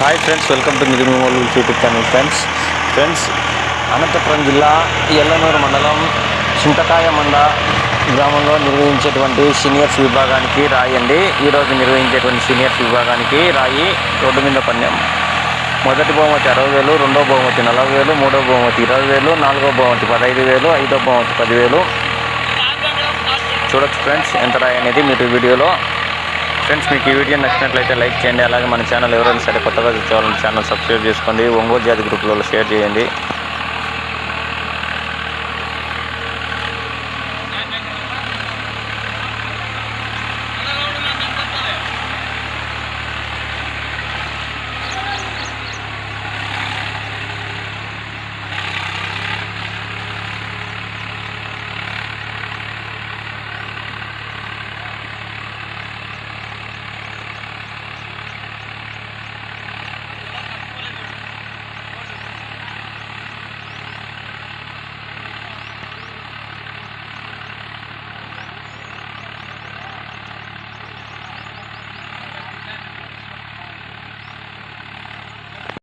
Hi friends welcome to Nidhulu YouTube channel friends friends Anantapuram జిల్లా ఎల్లనూరు మండలం చింతకాయ మండ గ్రామంలో నిర్వహించేటువంటి సీనియర్స్ విభాగానికి రాయి అండి ఈరోజు నిర్వహించేటువంటి సీనియర్స్ విభాగానికి రాయి రోడ్డు మీద పన్యం మొదటి బహుమతి అరవై వేలు రెండో బహుమతి నలభై వేలు మూడో బహుమతి ఇరవై వేలు నాలుగో బహుమతి పదహైదు వేలు ఐదో బహుమతి పదివేలు. చూడొచ్చు ఫ్రెండ్స్ ఎంత రాయి అనేది మీరు వీడియోలో ఫ్రెండ్స్ మీకు ఈ వీడియో నచ్చినట్లయితే లైక్ చేయండి. అలాగే మన ఛానల్ ఎవరైనా సరే కొత్తగా చూసేవాళ్ళని ఛానల్ సబ్స్క్రైబ్ చేసుకోండి. ఒంగోలు జాతి గ్రూప్లలో షేర్ చేయండి.